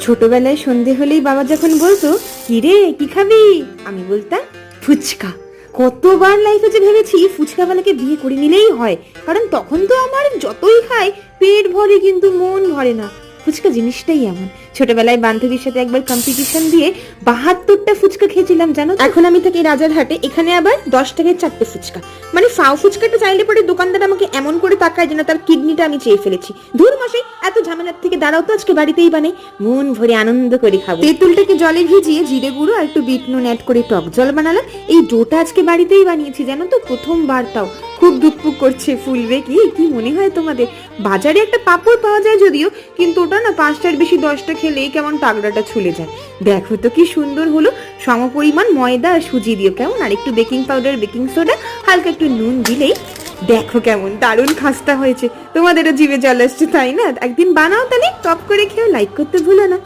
ছোটবেলায় সন্ধে হলেই বাবা যখন বলতো কি রে কি খাবি? আমি বলতাম, ফুচকা। কতবার লাইফে যে ভেবেছি, ফুচকাওয়ালাকে বিয়ে করে নিলেই হয়। কারণ তখন তো আমার যতই খাই, পেট ভরে কিন্তু মন ভরে না। ফুচকা জিনিসটাই এমন। ছোটবেলায় বান্ধবীর সাথে একবার কম্পিটিশন দিয়ে বাহাত্তরটা ফুচকা খেয়েছিলাম জানো এখন আমি থাকি রাজারহাটে এখানে আবার দশ টাকায় চারটে ফুচকা। মানে ফাও ফুচকাটা চাইলে পরে দোকানদার আমাকে এমন করে তাকায় যেন তার কিডনিটা আমি চেয়ে ফেলেছি। ধুর মশাই এত ঝামেলার থেকে দাঁড়াও তো আজকে বাড়িতেই বানাই মন ভরে আনন্দ করে খাব। তেঁতুলটাকে জলে ভিজিয়ে জিরে গুঁড়ো আর একটু বিট নুন অ্যাড করে টক জল বানালাম। এই ডোটা আজকে বাড়িতেই বানিয়েছি জানো তো? প্রথমবার তাও। খুব দুকপুক করছে ফুলবে কি কি মনে হয় তোমাদের? বাজারে একটা পাপড় পাওয়া যায় যদিও কিন্তু পাঁচটার বেশি দশটা খেলেই কেমন টাকড়াটা ছুলে যায়। দেখো তো কি সুন্দর হলো। সমপরিমাণ ময়দা আর সুজি দিও কেমন? আর একটু বেকিং পাউডার, বেকিং সোডা, হালকা একটু নুন দিলেই দেখো কেমন দারুণ খাস্তা হয়েছে। তোমাদেরও জিভে জল আসছে, তাই না? একদিন বানাও তাহলে, টপ করে খেও লাইক করতে ভুলো না।